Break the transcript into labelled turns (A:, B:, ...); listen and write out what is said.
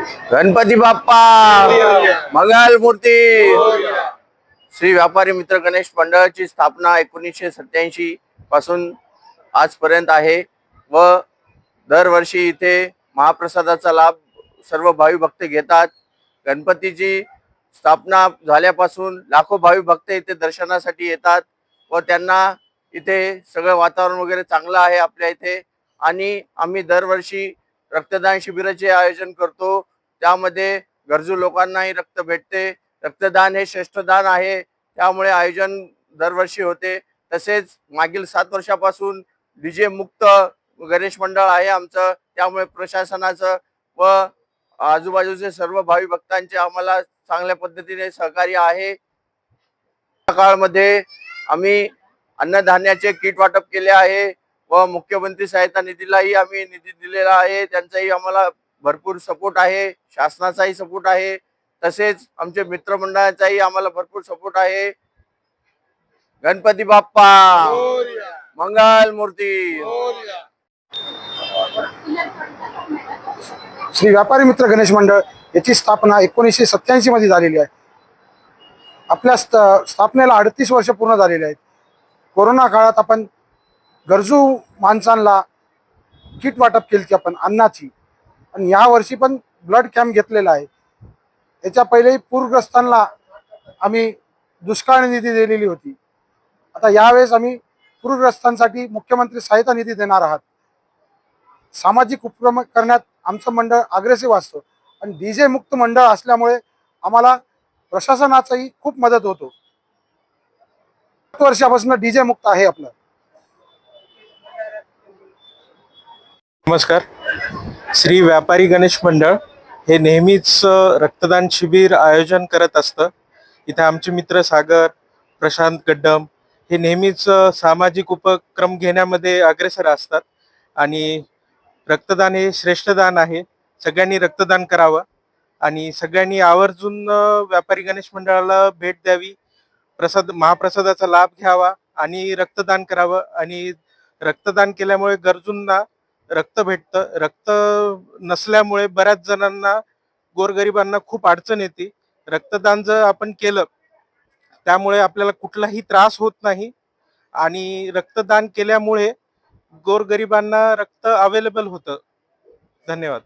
A: गणपती बाप्पा मंगल मूर्ती. श्री व्यापारी मित्र गणेश मंडळाची स्थापना एकोणीसशे सत्याऐंशी पासून आजपर्यंत आहे व दरवर्षी इथे महाप्रसादाचा लाभ सर्व भावी भक्त घेतात. गणपतीची स्थापना झाल्यापासून लाखो भावी भक्त इथे दर्शनासाठी येतात व त्यांना इथे सगळं वातावरण वगैरे चांगलं आहे आपल्या इथे. आणि आम्ही दरवर्षी रक्तदान शिबिराचे आयोजन करतो. त्यामध्ये गरजू लोकांनाही रक्त भेटते. रक्तदान हे श्रेष्ठदान आहे. त्यामुळे आयोजन दरवर्षी होते. तसेच मागील सात वर्षापासून डीजे मुक्त गणेश मंडळ आहे आमचं. त्यामुळे प्रशासनाचं व आजूबाजूचे सर्व भावी भक्तांचे आम्हाला चांगल्या पद्धतीने सहकार्य आहे. या काळामध्ये आम्ही अन्नधान्याचे किट वाटप केले आहे व मुख्यमंत्री सहायता निधीलाही आम्ही निधी दिलेला आहे. त्यांचाही आम्हाला भरपूर सपोर्ट आहे शासनाचाही सपोर्ट आहे तसेच आमचे मित्रमंडळाचाही आम्हाला भरपूर सपोर्ट आहे. गणपती बाप्पा! मंगल मूर्ती!
B: श्री व्यापारी मित्र गणेश मंडळ याची स्थापना एकोणीसशे सत्याऐंशी मध्ये झालेली आहे. आपल्या स्थापनेला अडतीस वर्ष पूर्ण झालेली आहेत. कोरोना काळात आपण गरजू माणसांना किट वाटप केली आपण अन्नाची. आणि या वर्षी पण ब्लड कॅम्प घेतलेला आहे. याच्या पहिलेही पूरग्रस्तांना आम्ही दुष्काळ निधी दिलेली होती. आता यावेळेस आम्ही पूरग्रस्तांसाठी मुख्यमंत्री सहायता निधी देणार आहात. सामाजिक उपक्रम करण्यात आमचं मंडळ अग्रेसिव्ह असतं. आणि डीजे मुक्त मंडळ असल्यामुळे आम्हाला प्रशासनाचाही खूप मदत होतो. सात वर्षापासून डीजे मुक्त आहे आपलं.
C: नमस्कार. श्री व्यापारी गणेश मंडळ हे नेहमीच रक्तदान शिबिर आयोजन करत असतं. इथे आमचे मित्र सागर प्रशांत गड्डम हे नेहमीच सामाजिक उपक्रम घेण्यामध्ये अग्रेसर असतात. आणि रक्तदान हे श्रेष्ठदान आहे. सगळ्यांनी रक्तदान करावं. आणि सगळ्यांनी आवर्जून व्यापारी गणेश मंडळाला भेट द्यावी. प्रसाद महाप्रसादाचा लाभ घ्यावा आणि रक्तदान करावं. आणि रक्तदान केल्यामुळे गरजूंना रक्त भेटतं. रक्त नसल्यामुळे बऱ्याच जणांना गोरगरिबांना खूप अडचण येते. रक्तदान जर आपण केलं त्यामुळे आपल्याला कुठलाही त्रास होत नाही. आणि रक्तदान केल्यामुळे गोरगरिबांना रक्त अवेलेबल होतं. धन्यवाद.